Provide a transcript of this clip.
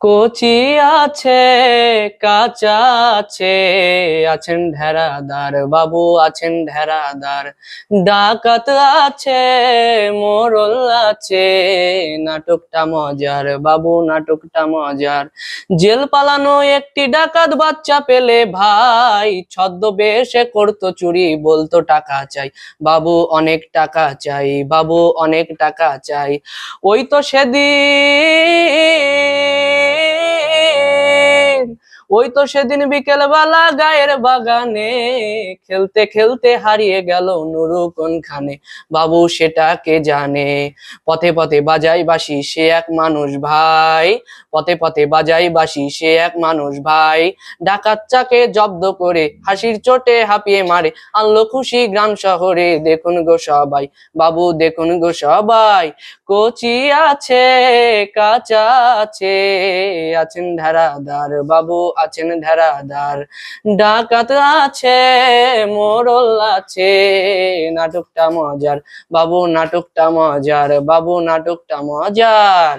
কচি আছে, কাঁচা আছে, আছেন ঢেরাদার, বাবু আছেন ঢেরাদার। ডাকাত আছে, মোরল আছে, নাটকটা মজার, বাবু নাটকটা মজার। জেল পালানো একটি ডাকাত বাচ্চা পেলে ভাই, ছদ্মবেশে করতো চুরি, বলতো টাকা চাই। বাবু অনেক টাকা চাই, বাবু অনেক টাকা চাই। ওই তো সেদিন ওই তো সেদিন বিকেল বেলা গায়ের বাগানে খেলতে খেলতে হারিয়ে গেল নুরু কোনখানে বাবু সেটা কে জানে? পথে পথে বাজাই বাসি সে এক মানুষ ভাই। পথে পথে বাজাই বাসি সে এক মানুষ ভাই। ডাকাচ্চাকে জব্দ করে হাসির চোটে হাঁপিয়ে মারে। আনলো খুশি গ্রাম শহরে, দেখুন গো সবাই। বাবু, দেখুন গো সবাই। কচি আছে, কাঁচা আছে, আছেন ধারাদার বাবু। আছেন ধারাধার। ডাকাত আছে মোরল আছে নাটকটা মজার। বাবু নাটকটা মজার। বাবু নাটকটা মজার।